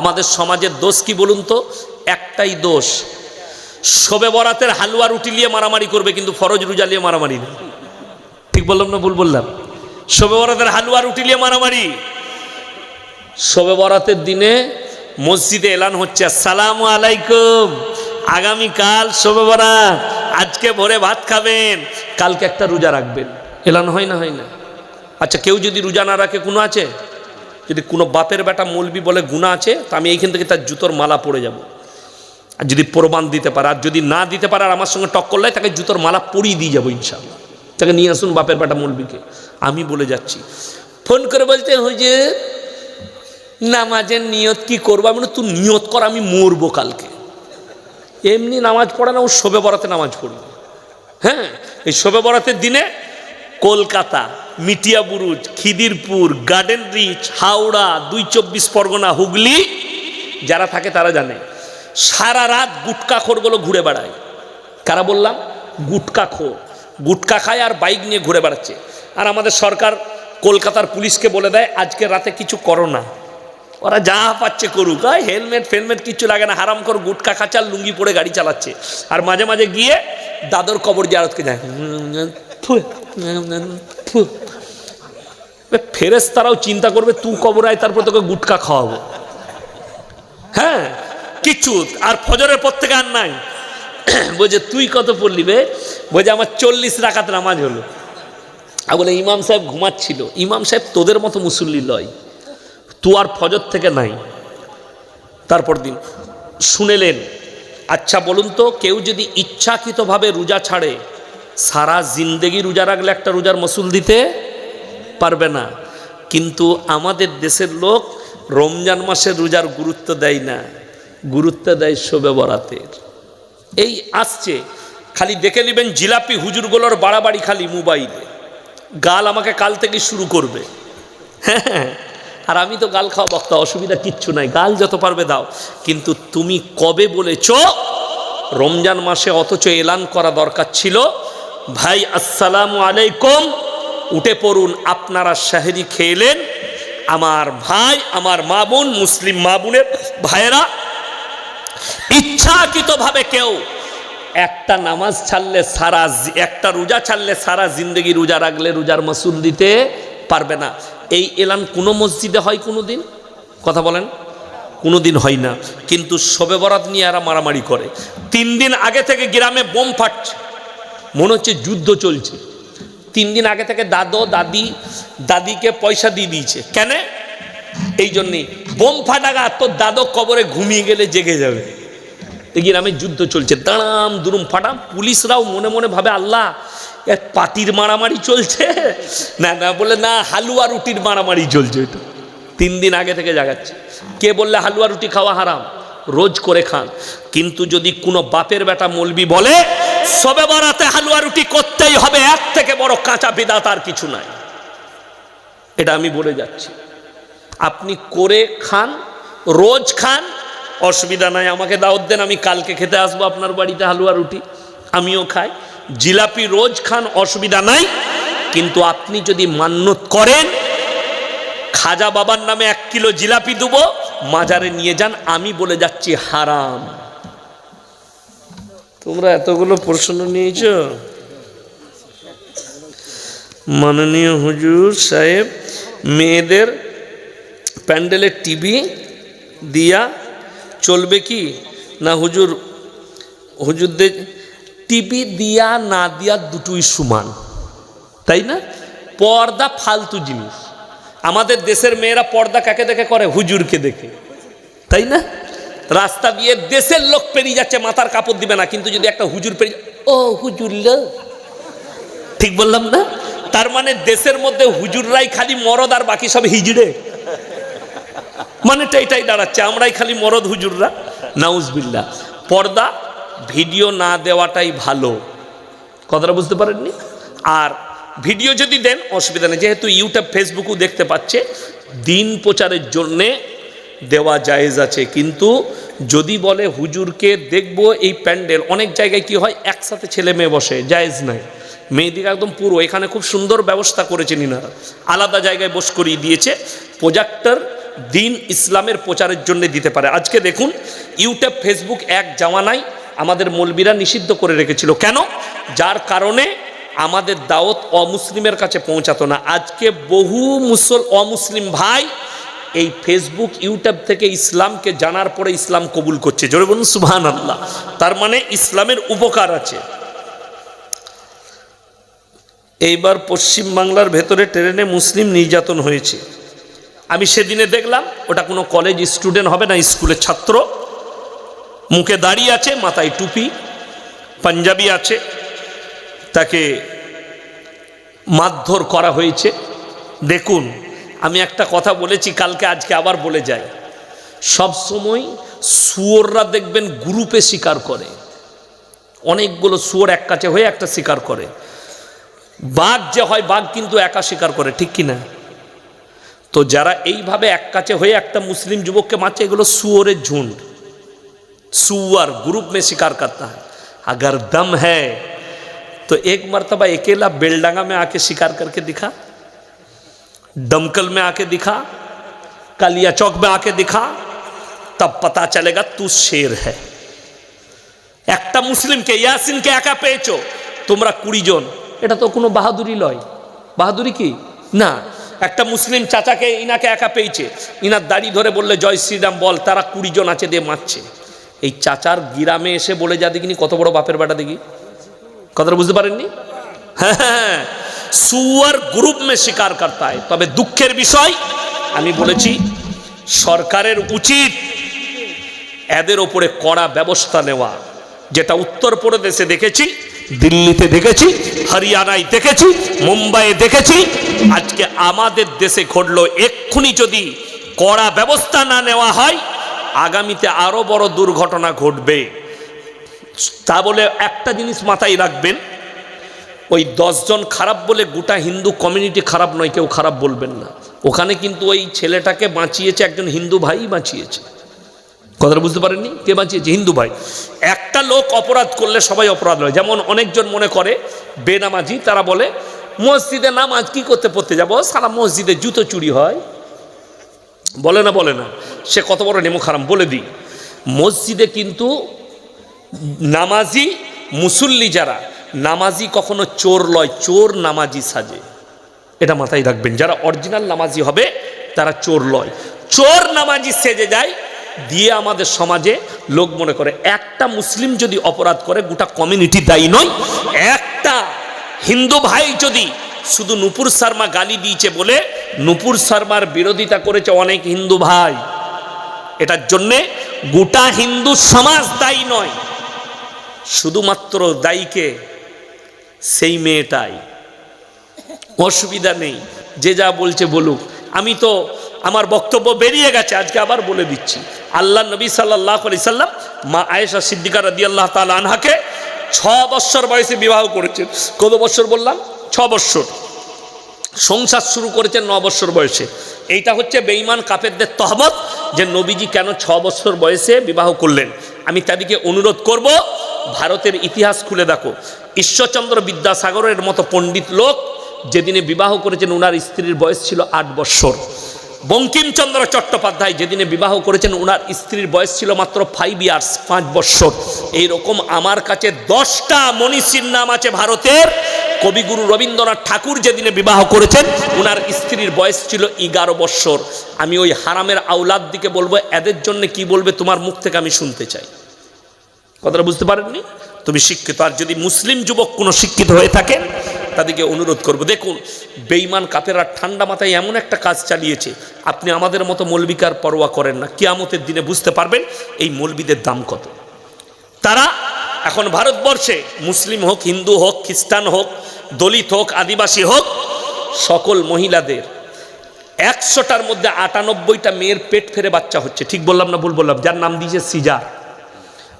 আমাদের সমাজের দোষ কি বলুন তো? একটাই দোষ। শোবে বরাতের হালুয়া রুটি নিয়ে মারামারি করবে, কিন্তু ফরজ রোজা নিয়ে মারামারি না। ঠিক বললাম না ভুল বললাম? শোবে বরাতের হালুয়া রুটি নিয়ে মারামারি। শোবে বরাতের দিনে মসজিদে এলান হচ্ছে, আসসালামু আলাইকুম, আগামীকাল শোবে বরাত, আজকে ভোরে ভাত খাবেন, কালকে একটা রোজা রাখবেন। এলান হয় না হয় না। আচ্ছা কেউ যদি রোজা না রাখে, কোনো আছে? যদি কোনো বাপের বেটা মলবি বলে গুণা আছে, তা আমি এইখান থেকে তার জুতোর মালা পরে যাব। আর যদি প্রমাণ দিতে পারে, আর যদি না দিতে পারে, আর আমার সঙ্গে টক করলে তাকে জুতোর মালা পরিয়ে দিয়ে যাব ইনশাল্লাহ তাকে নিয়ে আসুন বাপের বেটা মলবিকে। আমি বলে যাচ্ছি, ফোন করে বলতে যে, নামাজের নিয়ত কি করব? আমি তুই নিয়ত কর, আমি মরবো কালকে। এমনি নামাজ পড়ে না, ও শোবে বরাতে নামাজ পড়বে। হ্যাঁ এই শোবে বরাতের দিনে Kolkata, Metiabruz, Khidirpur Garden Reach Howrah, দুই চব্বিশ পরগনা, হুগলি, যারা থাকে তারা জানে। সারা রাত গুটকা খোরগুলো ঘুরে বেড়ায়। কারা বললাম? গুটকা খোর। গুটকা খায় আর বাইক নিয়ে ঘুরে বেড়াচ্ছে। আর আমাদের সরকার কলকাতার পুলিশকে বলে দেয়, আজকে রাতে কিছু করো না। ওরা যা পাচ্ছে করুক। হয় হেলমেট, ফেলমেট কিচ্ছু লাগে না। হারাম কর গুটকা খাচার লুঙ্গি পরে গাড়ি চালাচ্ছে। আর মাঝে মাঝে গিয়ে দাদর কবর জারতকে যায়। ফেরেস তারাও চিন্তা করবে, তু কবর আয় তারপর তোকে গুটকা খাওয়াবো। হ্যাঁ কিচ্ছু, আর ফজরের পর থেকে আর নাই। বলছে, তুই কত পড়লি বে? বলছে, আমার চল্লিশ রাখাত নামাজ হলো। আর বলে ইমাম সাহেব ঘুমাচ্ছিল। ইমাম সাহেব তোদের মতো মুসল্লি লয়। তু আর ফজর থেকে নাই। তারপর দিন, শুনেলেন। আচ্ছা বলুন তো, কেউ যদি ইচ্ছাকৃতভাবে রোজা ছাড়ে সারা জিন্দেগি রোজা রাখলে একটা রোজার মসুল দিতে পারবে না। কিন্তু আমাদের দেশের লোক রমজান মাসের রোজার গুরুত্ব দেয় না, গুরুত্ব দেয় শোবে বরাতের এই আসছে, খালি দেখে নেবেন জিলাপি হুজুরগুলোর বাড়াবাড়ি খালি মোবাইলে। গাল আমাকে কাল থেকে শুরু করবে। হ্যাঁ আর আমি তো গাল খাওয়া বক্তা, অসুবিধা কিচ্ছু নাই, গাল যত পারবে দাও। কিন্তু তুমি কবে বলেছ, রমজান মাসে অথচ এলান করা দরকার ছিল ভাই, আসসালামু আলাইকুম। উঠে পড়ুন, আপনারা শাহেরি খেলেন। আমার ভাই, আমার মা বোন, মুসলিম মা বোনের ভাইয়েরা, ইচ্ছাকৃতভাবে কেউ একটা নামাজ ছাড়লে সারা একটা রোজা ছাড়লে সারা জিন্দগি রোজা রাখলে রোজার মাসুল দিতে পারবে না। এই এলান কোনো মসজিদে হয় কোনো দিন কথা বলেন। কোনো দিন হয় না। কিন্তু শবে বরাত নিয়ে এরা মারামারি করে। তিন দিন আগে থেকে গ্রামে বোম ফাটছে। মনে হচ্ছে যুদ্ধ চলছে। তিন দিন আগে থেকে দাদো, দাদি, দাদিকে পয়সা দিয়ে দিয়েছে। কেন? এই জন্যেই বোম ফাটাগা তোর দাদো কবরে ঘুমিয়ে গেলে জেগে যাবে। দেখি গ্রামে যুদ্ধ চলছে। দাঁড়াম, দুরুম, ফাটাম। পুলিশরাও মনে মনে ভাবে, আল্লাহ, এ পাটির মারামারি চলছে? না না, বলে, না, হালুয়া রুটির মারামারি চলছে এটা। তিন দিন আগে থেকে জাগাচ্ছে। কে বললে, হালুয়া রুটি খাওয়া হারাম, রোজ করে খান। কিন্তু যদি কোনো বাপের বেটা মলবি বলে সবে বরাতে হালুয়া রুটি করতেই হবে, এক থেকে বড় কাঁচা বিদাত আর কিছু নাই। এটা আমি বলে যাচ্ছি। আপনি করে খান, রোজ খান, অসুবিধা নাই, আমাকে দাওয়াত দেন, আমি কালকে খেতে আসব আপনার বাড়িতে হালুয়া রুটি, আমিও খাই। জিলাপি রোজ খান, অসুবিধা নাই, কিন্তু আপনি যদি মান্যত করেন, খাজা বাবার নামে এক কিলো জিলাপি দেবো, মাজারে নিয়ে যান, আমি বলে যাচ্ছি হারাম। তোমরা এতগুলো প্রশ্ন নিয়েছ? মাননীয় হুজুর সাহেব, মেয়েদের প্যান্ডেলের টিভি দিয়া চলবে কি? না হুজুর, হুজুরদের টিভি দিয়া না দিয়া দুটোই সমান। তাই না? পর্দা ফালতু জিনিস। আমাদের দেশের মেয়েরা পর্দা কাকে দেখে করে? হুজুরকে দেখে। তাই না? রাস্তা দিয়ে দেশের লোক পেরিয়ে যাচ্ছে, মাথার কাপড় দিবে না, কিন্তু যদি একটা হুজুর পেরিয়ে ও হুজুর ঠিক বললাম না? তার মানে দেশের মধ্যে হুজুররাই খালি মরদ আর বাকি সব হিজড়ে। মানে এটাই দাঁড়াচ্ছে, আমরাই খালি মরদ হুজুররা। নাউজবিল্লা পর্দা, ভিডিও না দেওয়াটাই ভালো। কথাটা বুঝতে পারেননি? আর ভিডিও যদি দেন, অসুবিধা নেই। যেহেতু ইউটিউব, ফেসবুকও দেখতে পাচ্ছে, দিন প্রচারের জন্যে দেওয়া জায়েজ আছে। কিন্তু যদি বলে হুজুরকে দেখব এই প্যান্ডেল, অনেক জায়গায় কি হয়, একসাথে ছেলে মেয়ে বসে, জায়েজ নাই। মেয়েদিকে একদম পুরো, এখানে খুব সুন্দর ব্যবস্থা করেছেন ইনারা। আলাদা জায়গায় বস করিয়ে দিয়েছে, প্রোজেক্টর দিন ইসলামের প্রচারের জন্য দিতে পারে। আজকে দেখুন, ইউটিউব, ফেসবুক এক জামানায় আমাদের মলবিরা নিষিদ্ধ করে রেখেছিল। কেন? যার কারণে আমাদের দাওয়াত অমুসলিমের কাছে পৌঁছাতো না। আজকে বহু মুসল অমুসলিম ভাই এই ফেসবুক ইউটিউব থেকে ইসলামকে জানার পরে ইসলাম কবুল করছে। জোরে বলুন সুবহান আল্লাহ তার মানে ইসলামের উপকার আছে। এইবার পশ্চিম বাংলার ভেতরে ট্রেনে মুসলিম নির্যাতন হয়েছে। আমি সেদিনে দেখলাম, ওটা কোনো কলেজ স্টুডেন্ট হবে না স্কুলের ছাত্র। মুখে দাঁড়িয়ে আছে, মাথায় টুপি, পাঞ্জাবি আছে। তাকে মারধর করা হয়েছে। দেখুন আমি একটা কথা বলেছি, কালকে আজকে আবার বলে যাই। সব সময় শুয়োররা দেখবেন গ্রুপে শিকার করে। অনেকগুলো শুয়োর এক কাছে হয়ে একটা শিকার করে। বাঘ যে হয়, বাঘ কিন্তু একা শিকার করে, ঠিক কিনা? তো যারা এইভাবে এক কাছে হয়ে একটা মুসলিম যুবককে মারছে, এগুলো সুয়রের ঝুন্ড। সুয়ার গ্রুপ মে শিকার करता है দম হ্যাঁ তো तो एक मरतबा अकेला बेलडांगा में आके शिकार करके दमकल में आके दिखा कालिया चौक में आके दिखा तब पता चलेगा तू शेर है একটা মুসলিমকে ইয়াসিনকে একা পেয়েছো তোমরা কুড়ি জন এটা তো কোনো বাহাদুরি লয় বাহাদুরি কি না একটা মুসলিম চাচাকে ইনাকে একা পেয়েছে ইনার দাড়ি ধরে বললে জয় শ্রীরাম বল তারা কুড়ি জন আছে দিয়ে মারছে এই চাচার গিরামে এসে বলে যা দেখিনি কত বড় বাপের বেটা দেখি কথাটা বুঝতে পারেননি হ্যাঁ সুয়ার গ্রুপ মে শিকার করতা তবে দুঃখের বিষয়, আমি বলেছি, সরকারের উচিত এদের ওপরে কড়া ব্যবস্থা নেওয়া। যেটা উত্তরপ্রদেশে দেখেছি, দিল্লিতে দেখেছি, হরিয়ানায় দেখেছি, মুম্বাইয়ে দেখেছি। আজকে আমাদের দেশে ঘটলো, এক্ষুনি যদি কড়া ব্যবস্থা না নেওয়া হয়, আগামীতে আরও বড় দুর্ঘটনা ঘটবে। তা বলে একটা জিনিস মাথায় রাখবেন ওই দশজন খারাপ বলে গোটা হিন্দু কমিউনিটি খারাপ নয়, কেউ খারাপ বলবেন না। ওখানে কিন্তু ওই ছেলেটাকে বাঁচিয়েছে, একজন হিন্দু ভাই বাঁচিয়েছে। কথাটা বুঝতে পারেননি? কে বাঁচিয়েছে? হিন্দু ভাই। একটা লোক অপরাধ করলে সবাই অপরাধ নয়। যেমন অনেকজন মনে করে, বেনামাজি, তারা বলে, মসজিদে নামাজ কি করতে পড়তে যাব? সারা মসজিদে জুতো চুরি হয়। বলে না বলে না। সে কত বড় নেমো খারাম, বলে দিই। মসজিদে কিন্তু নামাজি, মুসল্লি যারা নামাজি কখনো চোর লয়, চোর নামাজি সাজে। এটা মাথায় রাখবেন, যারা অরিজিনাল নামাজি হবে, তারা চোর লয়। চোর নামাজি সেজে যায়, দিয়ে আমাদের সমাজে লোক মনে করে, একটা মুসলিম যদি অপরাধ করে, গোটা কমিউনিটি দায়ী নয়, একটা হিন্দু ভাই যদি শুধু নুপুর শর্মা গালি দিয়েছে বলে, নুপুর শর্মার বিরোধিতা করেছে অনেক হিন্দু ভাই। এটার জন্যে গোটা হিন্দু সমাজ দায়ী নয়। শুধুমাত্র দায়ীকে সেই মেয়েটাই। অসুবিধা নেই, যে যা বলছে বলুক। আমি তো, আমার বক্তব্য বেরিয়ে গেছে, আজকে আবার বলে দিচ্ছি। আল্লাহ নবী সাল্লাহ আলি সাল্লাম, মা আয়েশা সিদ্দিকা রদি আল্লাহ তাল আনহাকে ছ বৎসর বয়সে বিবাহ করেছেন। কত বৎসর বললাম? ছ বৎসর। সংসার শুরু করেছেন ন বৎসর বয়সে। এইটা হচ্ছে বেঈমান কাপেরদের তহবত যে নবীজি কেন ছ বছর বয়সে বিবাহ করলেন। আমি তাদেরকে অনুরোধ করব, ভারতের ইতিহাস খুলে দেখো। ঈশ্বরচন্দ্র বিদ্যাসাগরের মতো পণ্ডিত লোক, যেদিনে বিবাহ করেছেন ওনার স্ত্রীর বয়স ছিল আট বৎসর বঙ্কিমচন্দ্র চট্টোপাধ্যায় যেদিনে বিবাহ করেছেন ওনার স্ত্রীর বয়স ছিল মাত্র ফাইভ ইয়ার্স পাঁচ বৎসর এইরকম আমার কাছে দশটা মনীষীর নাম আছে ভারতের। কবিগুরু রবীন্দ্রনাথ ঠাকুর যেদিনে বিবাহ করেছেন ওনার স্ত্রীর বয়স ছিল এগারো বৎসর আমি ওই হারামের আউলাদ দিকে বলব, এদের জন্য কি বলবে তোমার মুখ থেকে আমি শুনতে চাই। কথাটা বুঝতে পারেননি? তুমি শিক্ষিত, আর যদি মুসলিম যুবক কোনো শিক্ষিত হয়ে থাকে, তাদেরকে অনুরোধ করব, দেখুন বেইমান কাপেরা ঠান্ডা মাথায় এমন একটা কাজ চালিয়েছে, আপনি আমাদের মতো মৌলবিকার পরোয়া করেন না, কিয়ামতের দিনে বুঝতে পারবেন এই মৌলবিদের দাম কত। তারা এখন ভারতবর্ষে, মুসলিম হোক, হিন্দু হোক, খ্রিস্টান হোক, দলিত হোক, আদিবাসী হোক, সকল মহিলাদের একশোটার মধ্যে আটানব্বইটা মেয়ের পেট ফেরে বাচ্চা হচ্ছে। ঠিক বললাম না ভুল বললাম? যার নাম দিয়েছে সিজার।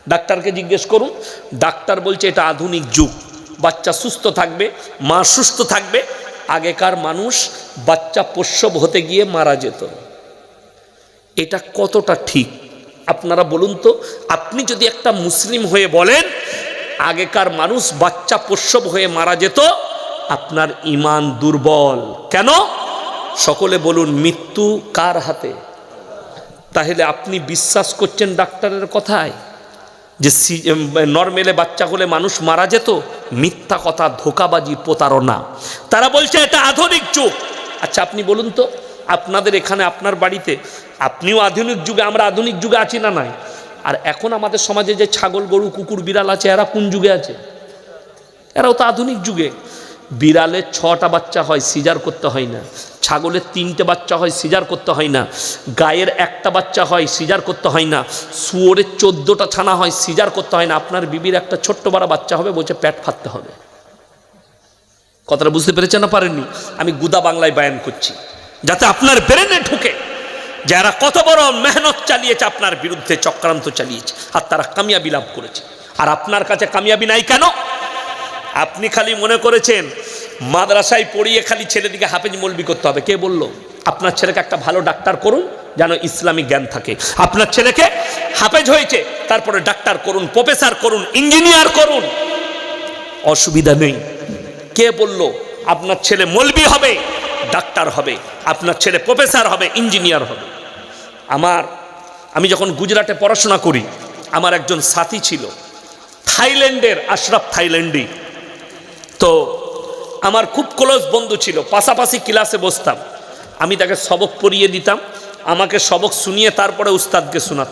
ডাক্তারকে জিজ্ঞেস করুন, ডাক্তার বলছে এটা আধুনিক যুগ, বাচ্চা সুস্থ থাকবে, মা সুস্থ থাকবে, আগেকার মানুষ বাচ্চা প্রসব হতে গিয়ে মারা যেত। এটা কতটা ঠিক? আপনারা বলুন তো, আপনি যদি একটা মুসলিম হয়ে বলেন, আগেকার মানুষ বাচ্চা প্রসব হয়ে মারা যেত, আপনার ইমান দুর্বল। কেন? সকলে বলুন, মৃত্যু কার হাতে? তাহলে আপনি বিশ্বাস করছেন ডাক্তারের কথায়? যে নর্মেলে বাচ্চা হলে মানুষ মারা যেত, মিথ্যা কথা, ধোকাবাজি, প্রতারণা। তারা বলছে, এটা আধুনিক যুগ। আচ্ছা আপনি বলুন তো, আপনাদের এখানে, আপনার বাড়িতে, আপনিও আধুনিক যুগে, আমরা আধুনিক যুগে আছি না নাই? আর এখন আমাদের সমাজে যে ছাগল, গরু, কুকুর, বিড়াল আছে, এরা কোন যুগে আছে? এরাও তো আধুনিক যুগে। বিড়ালের ছটা বাচ্চা হয়, সিজার করতে হয় না। ছাগলের তিনটে বাচ্চা হয়, সিজার করতে হয় না। গায়ের একটা বাচ্চা হয়, সিজার করতে হয় না। শুয়োরের চোদ্দোটা ছানা হয়, সিজার করতে হয় না। আপনার বিবির একটা ছোট্ট বড় বাচ্চা হবে, বলছে প্যাট ফাটতে হবে। কথাটা বুঝতে পেরেছেন না পারেননি? আমি গুদা বাংলায় বায়ান করছি। যাতে আপনার ব্রেনে ঢুকে যারা কত বড় মেহনত চালিয়েছে, আপনার বিরুদ্ধে চক্রান্ত চালিয়েছে, আর তারা কামিয়াবি লাভ করেছে। আর আপনার কাছে কামিয়াবি নাই কেন? আপনি খালি মনে করেছেন মাদ্রাসায় পড়িয়ে খালি ছেলেদিকে হাফেজ মলবি করতে হবে। কে বলল? আপনার ছেলেকে একটা ভালো ডাক্তার করুন, যেন ইসলামিক জ্ঞান থাকে। আপনার ছেলেকে হাফেজ হয়েছে, তারপরে ডাক্তার করুন, প্রফেসর করুন, ইঞ্জিনিয়ার করুন। অসুবিধা নেই। কে বলল? আপনার ছেলে মলবি হবে, ডাক্তার হবে। আপনার ছেলে প্রফেসর হবে, ইঞ্জিনিয়ার হবে। আমার, আমি যখন গুজরাটে পড়াশোনা করি, আমার একজন সাথী ছিল, থাইল্যান্ডের আশরাফ থাইল্যান্ডি। তো আমার খুব ক্লোজ বন্ধু ছিল। পাশাপাশি ক্লাসে বসতাম। আমি তাকে সবক পড়িয়ে দিতাম। আমাকে সবক শুনিয়ে তারপরে উস্তাদকে শোনাত।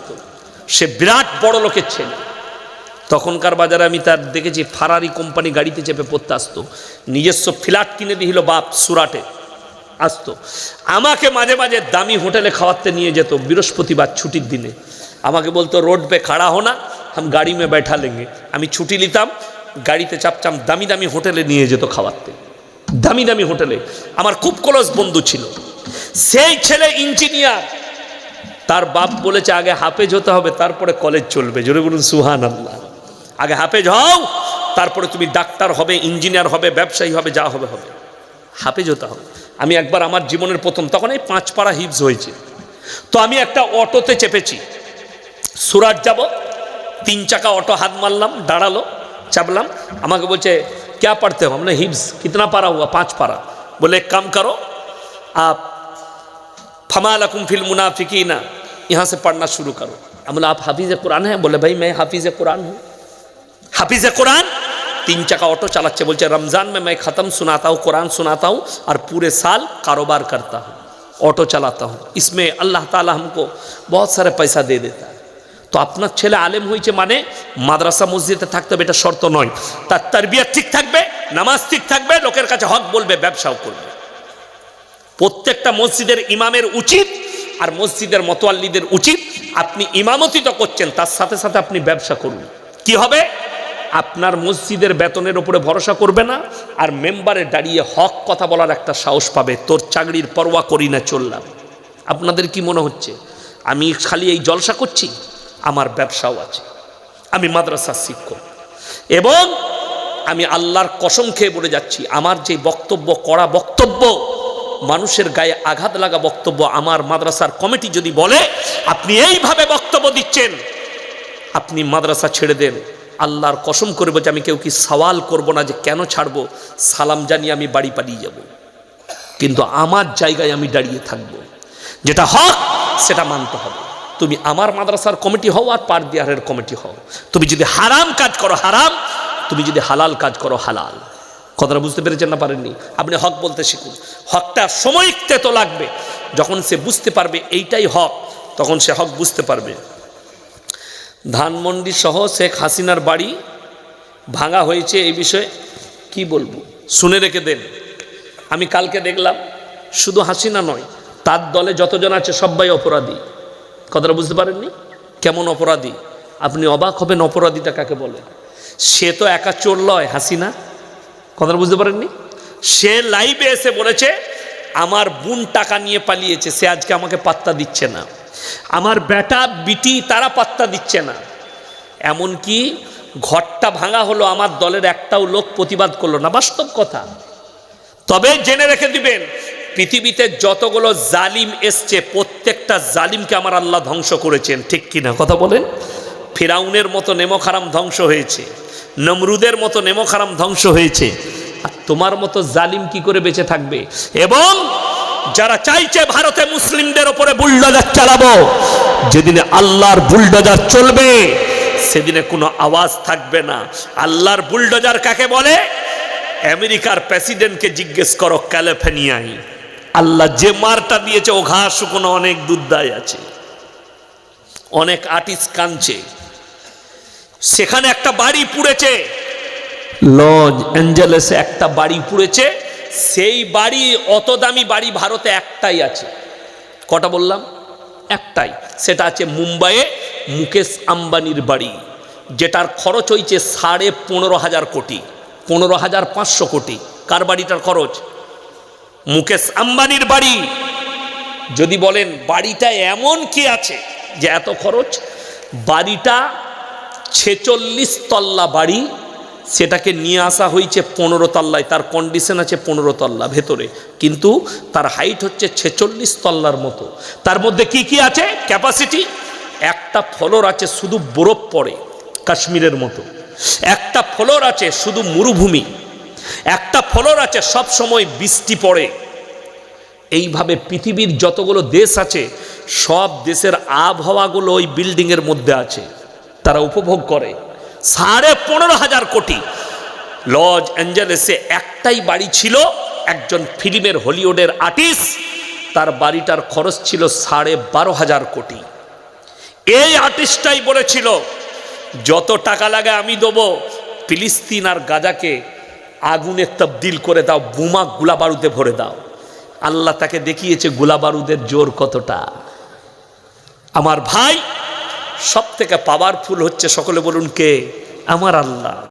সে বিরাট বড় লোকের ছেলে। তখনকার বাজারে আমি তার দেখেছি ফারারি কোম্পানি গাড়িতে চেপে পড়তে আসতো। নিজস্ব ফ্ল্যাট কিনে দিল বাপ সুরাটে। আসতো। আমাকে মাঝে মাঝে দামি হোটেলে খাওয়াতে নিয়ে যেত বৃহস্পতিবার ছুটির দিনে। আমাকে বলতো রোড পে খাড়া হোনা হাম গাড়ি মে বেঠা লেঙ্গে। আমি ছুটি নিতাম। গাড়িতে চাপচাম দামি দামি হোটেলে নিয়ে যেত খাওয়াতে দামি দামি হোটেলে। আমার খুব ক্লোজ বন্ধু ছিল। সেই ছেলে ইঞ্জিনিয়ার। তার বাপ বলেছে, আগে হাফেজ হতে হবে, তারপরে কলেজ চলবে। জোরে বলুন সুহান আল্লাহ আগে হাফেজ হও, তারপরে তুমি ডাক্তার হবে, ইঞ্জিনিয়ার হবে, ব্যবসায়ী হবে, যা হবে হবে। হাফেজ হতে হবে। আমি একবার আমার জীবনের প্রথম, তখন এই পাঁচ পাড়া হিপস হয়েছে। তো আমি একটা অটোতে চেপেছি। সুরাট যাব, তিন চাকা অটো হাত মারলাম, দাঁড়াল। चापलाम আমাকে बोलते क्या पढ़ते हो? हमने हिब्स, कितना पारा हुआ? पाँच पारा। बोले, एक काम करो, आप फमा लकुम फिल मुनाफिकीना, यहाँ से पढ़ना शुरू करो। हम आप हाफिज़ कुरान हैं? बोले, भाई, मैं हाफिज़ कुरान हूँ। हाफिज़ कुरान? तीन चका ऑटो चालाचे बोलते रमज़ान में मैं ख़त्म सुनाता हूँ, कुरान सुनाता हूँ और पूरे साल कारोबार करता हूँ, ऑटो चलाता हूँ। इसमें अल्लाह ताला हमको बहुत सारे पैसा दे देता है। তো আপনার ছেলে আলেম হয়েছে মানে মাদ্রাসা মসজিদে থাকতে হবে, এটা শর্ত নয়। তার তারবিয়াত ঠিক থাকবে, নামাজ ঠিক থাকবে, লোকের কাছে হক বলবে, ব্যবসাও করবে। প্রত্যেকটা মসজিদের ইমামের উচিত আর মসজিদের মতোয়াল্লিদের উচিত। আপনি ইমামতি তো করছেন, তার সাথে সাথে আপনি ব্যবসা করুন। কি হবে? আপনার মসজিদের বেতনের উপরে ভরসা করবে না আর মেম্বারে দাঁড়িয়ে হক কথা বলার একটা সাহস পাবে। তোর চাকরির পরোয়া করি না, চললাম। আপনাদের কি মনে হচ্ছে? আমি খালি এই জলসা করছি? আমার ব্যবসাও আছে। আমি মাদ্রাসার শিক্ষক। এবং আমি আল্লাহর কসম খেয়ে বলে যাচ্ছি, আমার যে বক্তব্য করা বক্তব্য, মানুষের গায়ে আঘাত লাগা বক্তব্য আমার মাদ্রাসার কমিটি যদি বলে, আপনি এইভাবে বক্তব্য দিচ্ছেন, আপনি মাদ্রাসা ছেড়ে দেন। আল্লাহর কসম করব যে আমি কেউ কি সওয়াল করব না যে কেন ছাড়বো? সালাম জানিয়ে আমি বাড়ি পালিয়ে যাব। কিন্তু আমার জায়গায় আমি দাঁড়িয়ে থাকব। যেটা হক, সেটা মানতে হবে। তুমি আমার মাদ্রাসার কমিটি হও আর পারদিয়ারের কমিটি হও। তুমি যদি হারাম কাজ করো হারাম, তুমি যদি হালাল কাজ করো হালাল। কথাটা বুঝতে পেরেছেন না পারেননি? আপনি হক বলতে শিখুন। হকটা সময়িকতে তো লাগবে। যখন সে বুঝতে পারবে এইটাই হক, তখন সে হক বুঝতে পারবে। ধানমন্ডি সহ শেখ হাসিনার বাড়ি ভাঙা হয়েছে এই বিষয়ে কি বলব? শুনে রেখে দেন। আমি কালকে দেখলাম, শুধু হাসিনা নয়, তার দলে যতজন আছে সবাই অপরাধী। কথাটা বুঝতে পারেননি? কেমন অপরাধী? আপনি অবাক হবেন অপরাধীটা কাকে বলে। সে তো একা চোর লয়, হাসিনা। কথাটা বুঝতে পারেননি? সে লাইভে এসে বলেছে, আমার বোন টাকা নিয়ে পালিয়েছে, সে আজকে আমাকে পাত্তা দিচ্ছে না। আমার বেটা, বিটি, তারা পাত্তা দিচ্ছে না। এমনকি ঘরটা ভাঙা হলো, আমার দলের একটাও লোক প্রতিবাদ করল না। বাস্তব কথা। তবে জেনে রেখে দিবেন পৃথিবীতে যতগুলো জালিম এসছে, প্রত্যেকটা জালিমকে আমার আল্লাহ ধ্বংস করেছেন। ঠিক কিনা কথা বলেন? ফিরাউনের মতো নেমখারাম ধ্বংস হয়েছে। নমরুদের মতো নেমখারাম ধ্বংস হয়েছে। তোমার মতো জালিম কি করে বেঁচে থাকবে? এবং যারা চাইছে ভারতে মুসলিমদের ওপরে বুলডোজার চালাবো, যেদিনে আল্লাহর বুলডোজার চলবে, সেদিনে কোনো আওয়াজ থাকবে না। আল্লাহর বুলডোজার কাকে বলে? আমেরিকার প্রেসিডেন্টকে জিজ্ঞেস করো, ক্যালিফোর্নিয়ায়। আল্লাহ যে মারটা দিয়েছে, ও ঘাস শুকনো অনেক দুধদায় আছে। অনেক আর্টিস্ট কানছে সেখানে একটা বাড়ি পুড়েছে। লজ অ্যাঞ্জেলেসে একটা বাড়ি পুড়েছে। সেই বাড়ি অত দামি বাড়ি ভারতে একটাই আছে। কটা বললাম? একটাই। সেটা আছে মুম্বাইয়ে মুকেশ আম্বানির বাড়ি, যেটার খরচ হয়েছে সাড়ে পনেরো হাজার কোটি, পনেরো হাজার পাঁচশো কোটি। কার বাড়িটার খরচ? মুকেশ আম্বানির বাড়ি। যদি বলেন, বাড়িটা এমন কি আছে যে এত খরচ? বাড়িটা ছেচল্লিশ তল্লা বাড়ি, সেটাকে নিয়ে আসা হয়েছে পনেরো তল্লায়, তার কন্ডিশন আছে পনেরো তল্লা ভেতরে। কিন্তু তার হাইট হচ্ছে ছেচল্লিশ তল্লার মতো। তার মধ্যে কি কি আছে? ক্যাপাসিটি একটা ফ্লোর আছে, শুধু বরফ পড়ে কাশ্মীরের মতো। একটা ফ্লোর আছে, শুধু মরুভূমি। একটা ফ্লোর আছে, সব সময় বৃষ্টি পড়ে। এইভাবে পৃথিবীর যতগুলো দেশ আছে, সব দেশের আবহাওয়াগুলো ওই বিল্ডিংয়ের মধ্যে আছে। তারা উপভোগ করে। সাড়ে পনেরো হাজার কোটি। লজ অ্যাঞ্জেলেসে একটাই বাড়ি ছিল, একজন ফিল্মের হলিউডের আর্টিস্ট। তার বাড়িটার খরচ ছিল সাড়ে বারো হাজার কোটি। এই আর্টিস্টটাই বলেছিল, যত টাকা লাগে আমি দেবো, ফিলিস্তিন আর গাজাকে আগুনে তবদিল করে দাও, বোমা গোলা বারুদে ভরে দাও। আল্লাহ তাকে দেখিয়েছে গোলা বারুদের জোর কতটা। আমার ভাই সব থেকে পাওয়ারফুল হচ্ছে, সকলে বলুন কে? আমার আল্লাহ।